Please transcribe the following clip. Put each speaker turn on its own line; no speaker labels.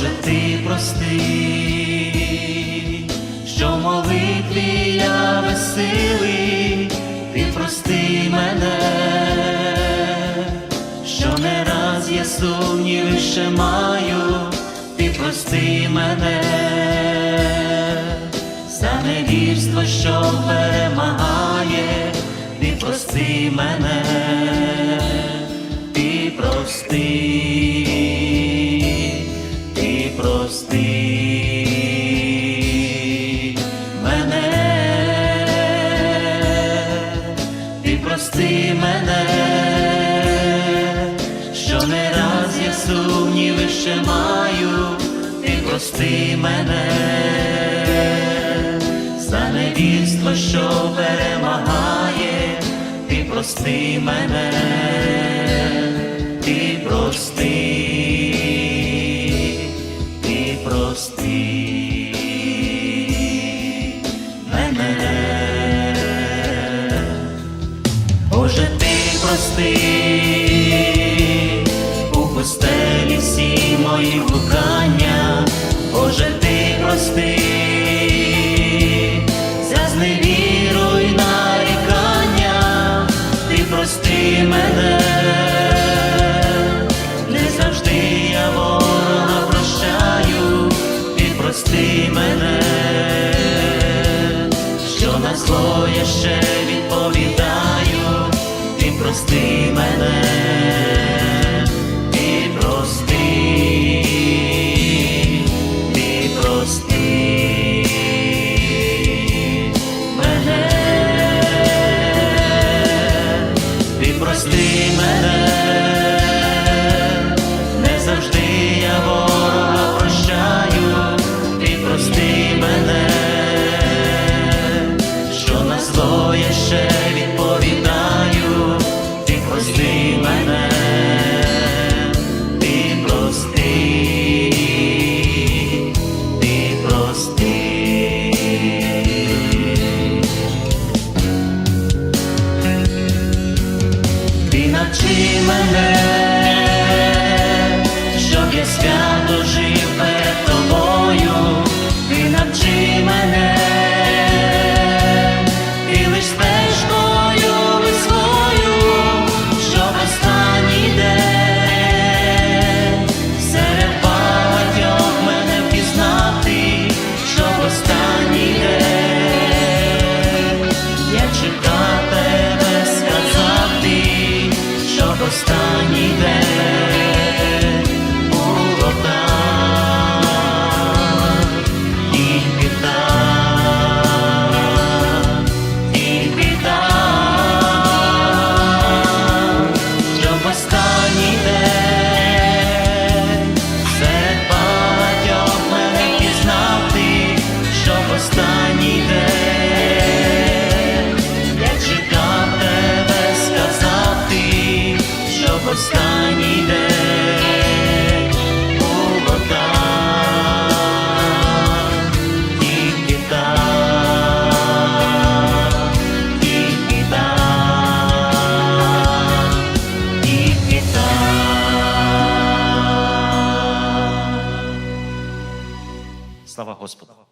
Боже, ти прости, що молитві я безсилий, ти прости мене, що не раз я сумніви ще маю, ти прости мене, за невірство, що перемагає, ти прости мене, сумніви ще маю, ти прости мене, за невірство, що перемагає, ти прости мене, ти прости, ти прости мене. Боже, ти прости мої блукання, Боже, ти прости. За зневіру й нарікання, ти прости мене, не завжди я ворога прощаю, ти прости мене. Що на зло я ще відповідаю, ти прости мене, Ти навчи Слава Господу.